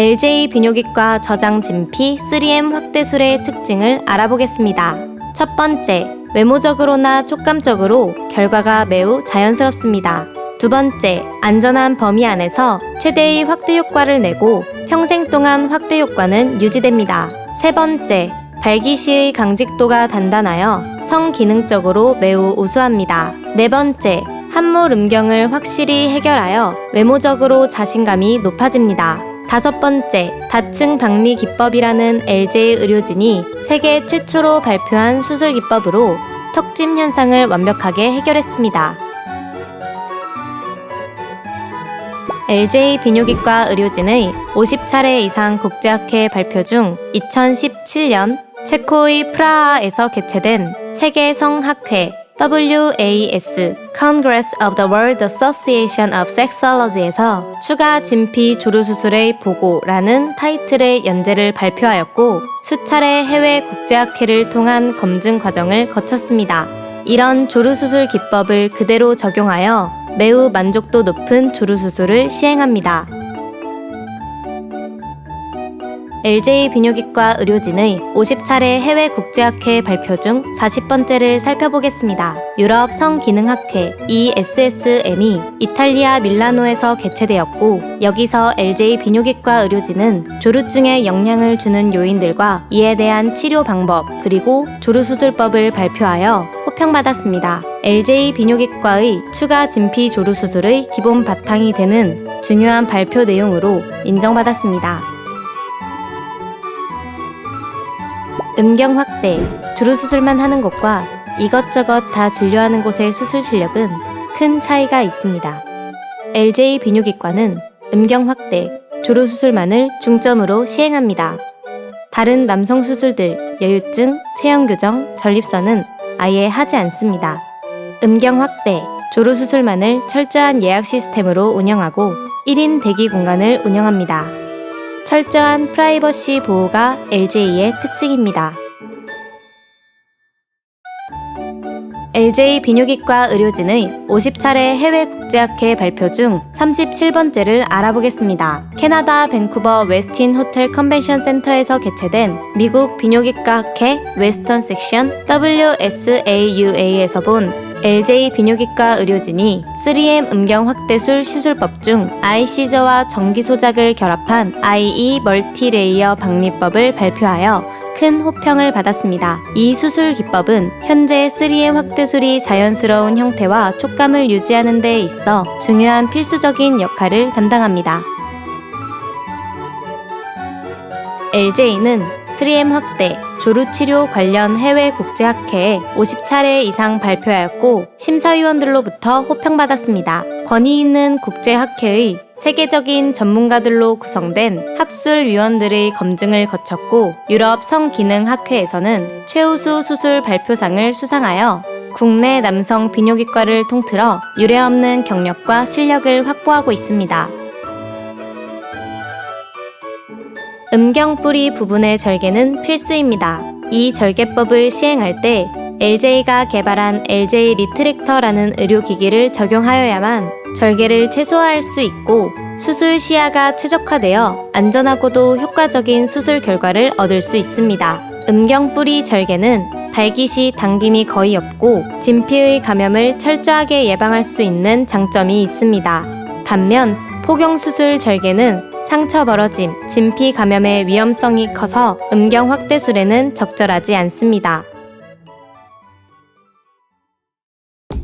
LJ 비뇨기과 저장 진피 3M 확대술의 특징을 알아보겠습니다. 첫 번째, 외모적으로나 촉감적으로 결과가 매우 자연스럽습니다. 두 번째, 안전한 범위 안에서 최대의 확대 효과를 내고 평생 동안 확대 효과는 유지됩니다. 세 번째, 발기 시의 강직도가 단단하여 성기능적으로 매우 우수합니다. 네 번째, 함몰 음경을 확실히 해결하여 외모적으로 자신감이 높아집니다. 다섯 번째, 다층 박리 기법이라는 LJ 의료진이 세계 최초로 발표한 수술 기법으로 턱짐 현상을 완벽하게 해결했습니다. LJ 비뇨기과 의료진의 50차례 이상 국제학회 발표 중 2017년 체코의 프라하에서 개최된 세계 성학회 WAS Congress of the World Association of Sexology에서 추가 진피 조루 수술의 보고라는 타이틀의 연재를 발표하였고 수차례 해외 국제학회를 통한 검증 과정을 거쳤습니다. 이런 조루 수술 기법을 그대로 적용하여 매우 만족도 높은 조루 수술을 시행합니다. LJ 비뇨기과 의료진의 50차례 해외 국제학회 발표 중 40번째를 살펴보겠습니다. 유럽 성기능학회 ESSM이 이탈리아 밀라노에서 개최되었고 여기서 LJ 비뇨기과 의료진은 조루증에 영향을 주는 요인들과 이에 대한 치료 방법 그리고 조루 수술법을 발표하여 호평받았습니다. LJ 비뇨기과의 추가 진피 조루 수술의 기본 바탕이 되는 중요한 발표 내용으로 인정받았습니다. 음경 확대, 주루 수술만 하는 곳과 이것저것 다 진료하는 곳의 수술 실력은 큰 차이가 있습니다. LJ 비뇨기과는 음경 확대, 조루 수술만을 중점으로 시행합니다. 다른 남성 수술들, 여유증, 체형 교정, 전립선은 아예 하지 않습니다. 음경 확대, 조루 수술만을 철저한 예약 시스템으로 운영하고 1인 대기 공간을 운영합니다. 철저한 프라이버시 보호가 LJ의 특징입니다. LJ 비뇨기과 의료진의 50차례 해외 국제학회 발표 중 37번째를 알아보겠습니다. 캐나다 밴쿠버 웨스틴 호텔 컨벤션 센터에서 개최된 미국 비뇨기과 학회 웨스턴 섹션 WSAUA에서 본 LJ 비뇨기과 의료진이 3M 음경 확대술 시술법 중 아이 시저와 전기 소작을 결합한 IE 멀티레이어 박리법을 발표하여 큰 호평을 받았습니다. 이 수술 기법은 현재 3M 확대술이 자연스러운 형태와 촉감을 유지하는 데 있어 중요한 필수적인 역할을 담당합니다. LJ는 3M 확대, 조루치료 관련 해외 국제학회에 50차례 이상 발표하였고 심사위원들로부터 호평받았습니다. 권위 있는 국제학회의 세계적인 전문가들로 구성된 학술위원들의 검증을 거쳤고 유럽 성기능학회에서는 최우수 수술 발표상을 수상하여 국내 남성 비뇨기과를 통틀어 유례없는 경력과 실력을 확보하고 있습니다. 음경 뿌리 부분의 절개는 필수입니다. 이 절개법을 시행할 때 LJ가 개발한 LJ 리트랙터라는 의료기기를 적용하여야만 절개를 최소화할 수 있고 수술 시야가 최적화되어 안전하고도 효과적인 수술 결과를 얻을 수 있습니다. 음경 뿌리 절개는 발기 시 당김이 거의 없고 진피의 감염을 철저하게 예방할 수 있는 장점이 있습니다. 반면 포경수술 절개는 상처 벌어짐, 진피 감염의 위험성이 커서 음경 확대술에는 적절하지 않습니다.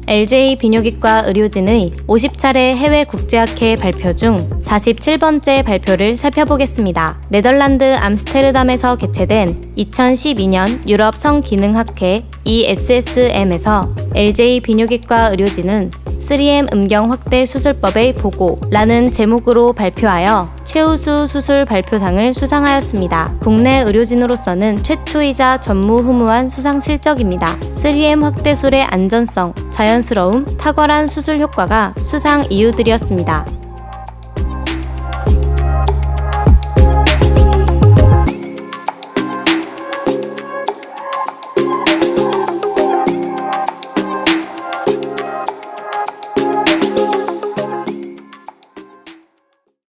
LJ 비뇨기과 의료진의 50차례 해외 국제학회 발표 중 47번째 발표를 살펴보겠습니다. 네덜란드 암스테르담에서 개최된 2012년 유럽 성기능학회 ESSM에서 LJ 비뇨기과 의료진은 3M 음경 확대 수술법의 보고라는 제목으로 발표하여 최우수 수술 발표상을 수상하였습니다. 국내 의료진으로서는 최초이자 전무후무한 수상 실적입니다. 3M 확대술의 안전성, 자연스러움, 탁월한 수술 효과가 수상 이유들이었습니다.